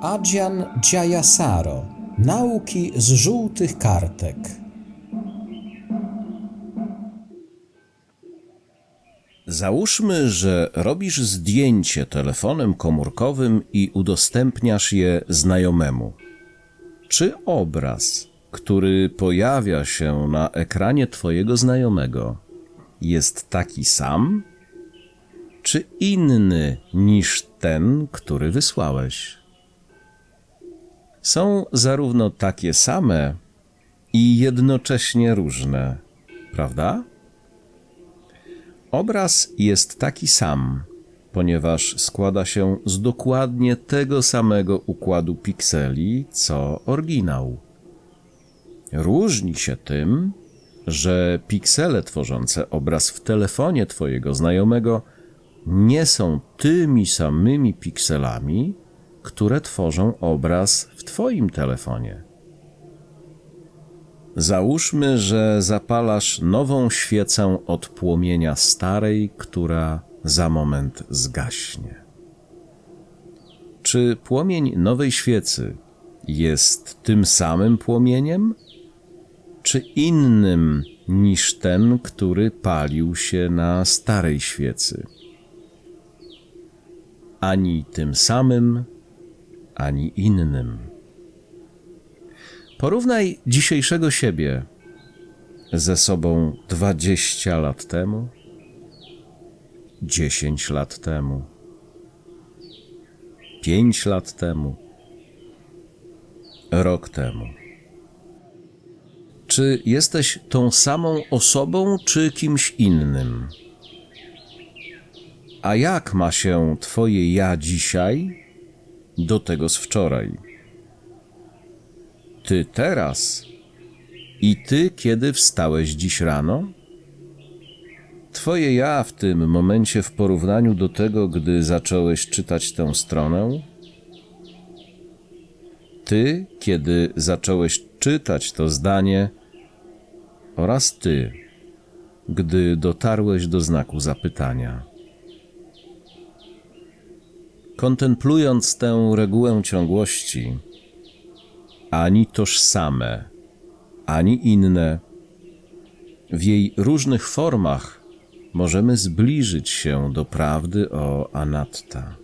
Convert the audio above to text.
Adjan Jayasaro Nauki z żółtych kartek Załóżmy, że robisz zdjęcie telefonem komórkowym i udostępniasz je znajomemu. Czy obraz, który pojawia się na ekranie Twojego znajomego, jest taki sam, czy inny niż ten, który wysłałeś? Są zarówno takie same i jednocześnie różne, prawda? Obraz jest taki sam, ponieważ składa się z dokładnie tego samego układu pikseli co oryginał. Różni się tym, że piksele tworzące obraz w telefonie Twojego znajomego nie są tymi samymi pikselami, które tworzą obraz w Twoim telefonie. Załóżmy, że zapalasz nową świecę od płomienia starej, która za moment zgaśnie. Czy płomień nowej świecy jest tym samym płomieniem, czy innym niż ten, który palił się na starej świecy? Ani tym samym, ani innym. Porównaj dzisiejszego siebie ze sobą 20 lat temu, 10 lat temu, 5 lat temu, rok temu. Czy jesteś tą samą osobą, czy kimś innym? A jak ma się Twoje ja dzisiaj do tego z wczoraj? ty teraz i ty, kiedy wstałeś dziś rano? Twoje ja w tym momencie w porównaniu do tego, gdy zacząłeś czytać tę stronę? Ty, kiedy zacząłeś czytać to zdanie, oraz ty, gdy dotarłeś do znaku zapytania. Kontemplując tę regułę ciągłości, ani tożsame, ani inne. W jej różnych formach możemy zbliżyć się do prawdy o anatta.